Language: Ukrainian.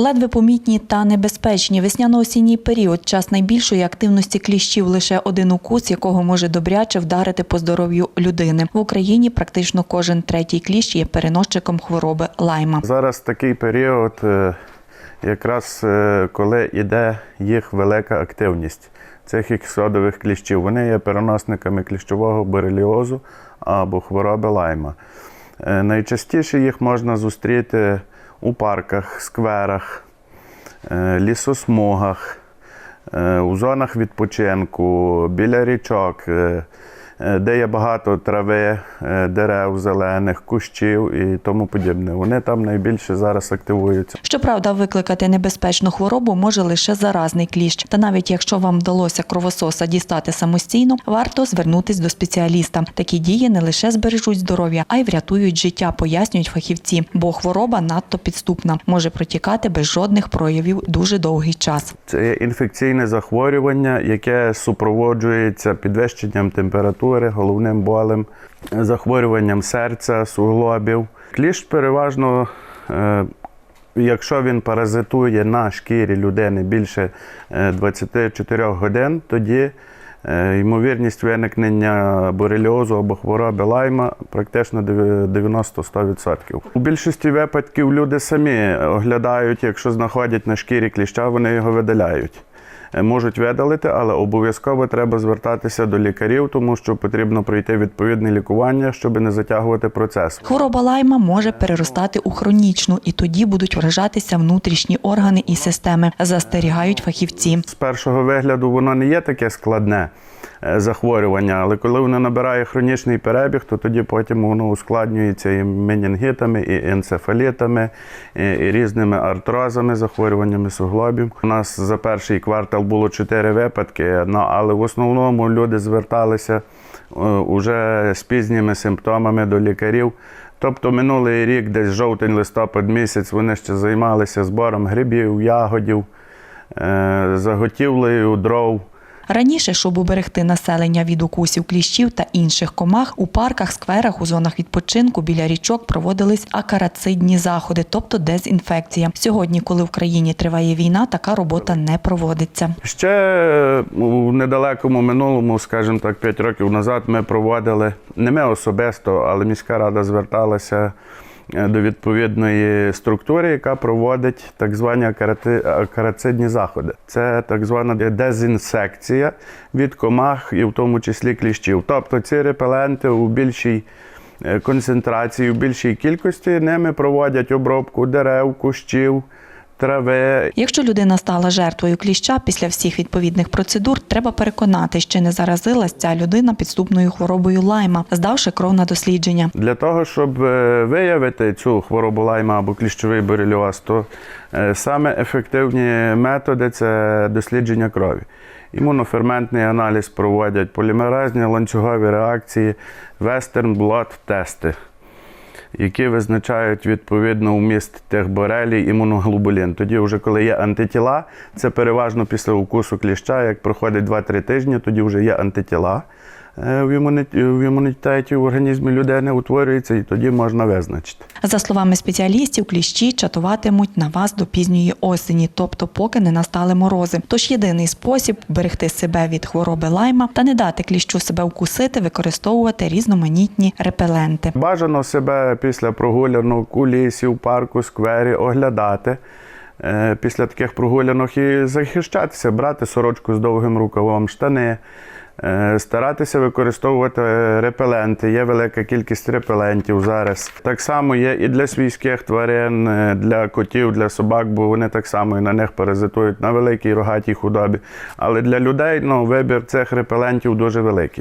Ледве помітні та небезпечні. Весняно-осінній період час найбільшої активності кліщів лише один укус, якого може добряче вдарити по здоров'ю людини. В Україні практично кожен третій кліщ є переносчиком хвороби лайма. Зараз такий період, е, якраз е, коли йде їх велика активність цих іксодових кліщів. Вони є переносниками кліщового бореліозу або хвороби лайма. Е, Найчастіше їх можна зустріти у парках, скверах, е, лісосмугах, е, у зонах відпочинку, біля річок, е, де є багато трави, е, дерев зелених, кущів і тому подібне. Вони там найбільше зараз активуються. Щоправда, викликати небезпечну хворобу може лише заразний кліщ. Та навіть якщо вам вдалося кровососа дістати самостійно, варто звернутись до спеціаліста. Такі дії не лише збережуть здоров'я, а й врятують життя, пояснюють фахівці. Бо хвороба надто підступна, може протікати без жодних проявів дуже довгий час. Це є інфекційне захворювання, яке супроводжується підвищенням температури, головним болем, захворюванням серця, суглобів. Кліщ переважно, е, якщо він паразитує на шкірі людини більше е, 24 годин, тоді е, ймовірність виникнення бореліозу або хвороби лайма практично 90-100%. У більшості випадків люди самі оглядають, якщо знаходять на шкірі кліща, вони його видаляють. Можуть видалити, але обов'язково треба звертатися до лікарів, тому що потрібно пройти відповідне лікування, щоб не затягувати процес. Хвороба лайма може переростати у хронічну, і тоді будуть вражатися внутрішні органи і системи, застерігають фахівці. З першого вигляду воно не є таке складне захворювання, але коли воно набирає хронічний перебіг, то тоді потім воно ускладнюється і менінгітами, і енцефалітами, і, різними артрозами, захворюваннями суглобів. У нас за перший квартал було чотири випадки, але в основному люди зверталися е, уже з пізніми симптомами до лікарів. Тобто минулий рік, десь жовтень-листопад місяць, вони ще займалися збором грибів, ягодів, е, заготівлею дров. Раніше, щоб уберегти населення від укусів кліщів та інших комах, у парках, скверах, у зонах відпочинку біля річок проводились акарацидні заходи, тобто дезінфекція. Сьогодні, коли в країні триває війна, така робота не проводиться. Ще е, у недалекому минулому, скажімо так, 5 років назад, ми проводили, не ми особисто, але міська рада зверталася до відповідної структури, яка проводить так звані акарацидні заходи. Це так звана дезінсекція від комах і в тому числі кліщів. Тобто ці репеленти у більшій е, концентрації, у більшій кількості ними проводять обробку дерев, кущів, трави Якщо людина стала жертвою кліща після всіх відповідних процедур, треба переконати, що не заразилась ця людина підступною хворобою лайма, здавши кров на дослідження. Для того, щоб е, виявити цю хворобу лайма або кліщовий бореліоз, то е, саме ефективні методи це дослідження крові. Імуноферментний аналіз проводять полімеразні ланцюгові реакції, вестерн блот тести, які визначають відповідно вміст тих борелій імуноглобулін. Тоді, вже коли є антитіла, це переважно після укусу кліща, як проходить 2-3 тижні, тоді вже є антитіла в імуніті- в імунітеті в організмі людини утворюється, і тоді можна визначити. За словами спеціалістів, кліщі чатуватимуть на вас до пізньої осені, тобто поки не настали морози. Тож єдиний спосіб берегти себе від хвороби лайма та не дати кліщу себе вкусити, використовувати різноманітні репеленти. Бажано себе після прогулянок у лісі, в парку, сквері оглядати. Е, Після таких прогулянок і захищатися, брати сорочку з довгим рукавом, штани, е, старатися використовувати репеленти. Є велика кількість репелентів зараз. Так само є і для свійських тварин, е, для котів, для собак, бо вони так само і на них паразитують на великій рогатій худобі. Але для людей ну, вибір цих репелентів дуже великий.